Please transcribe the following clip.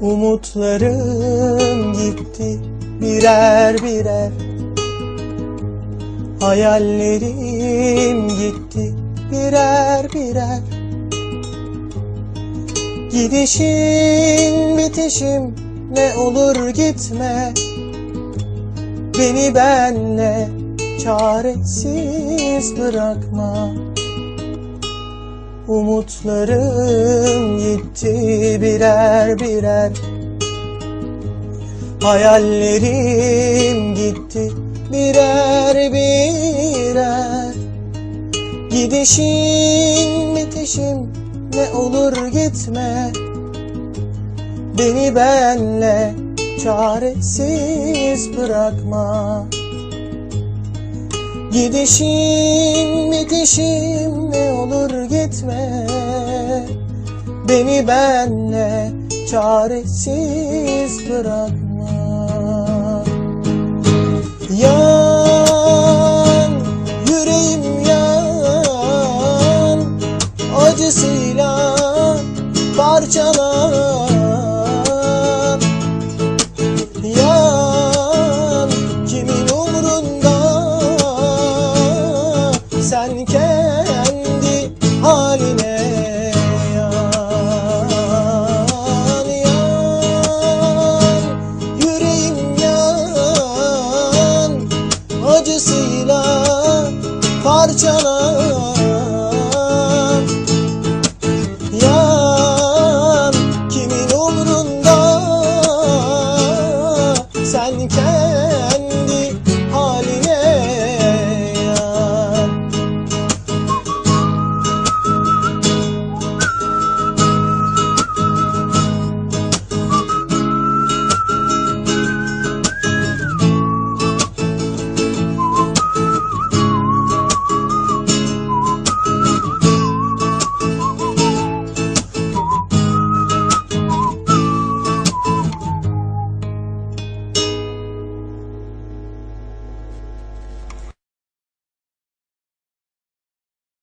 Umutlarım gitti birer birer. Hayallerim gitti birer birer. Gidişin bitişim ne olur gitme. Beni benle çaresiz bırakma Umutlarım gitti birer birer. Hayallerim gitti birer birer. Gidişin bitişim ne olur gitme. Beni benle çaresiz bırakma Gidişim bitişim ne olur gitme. Beni benle çaresiz bırakma. Yan yüreğim yan. Acısıyla parçalan çalar Yar kimin umrunda sen kendin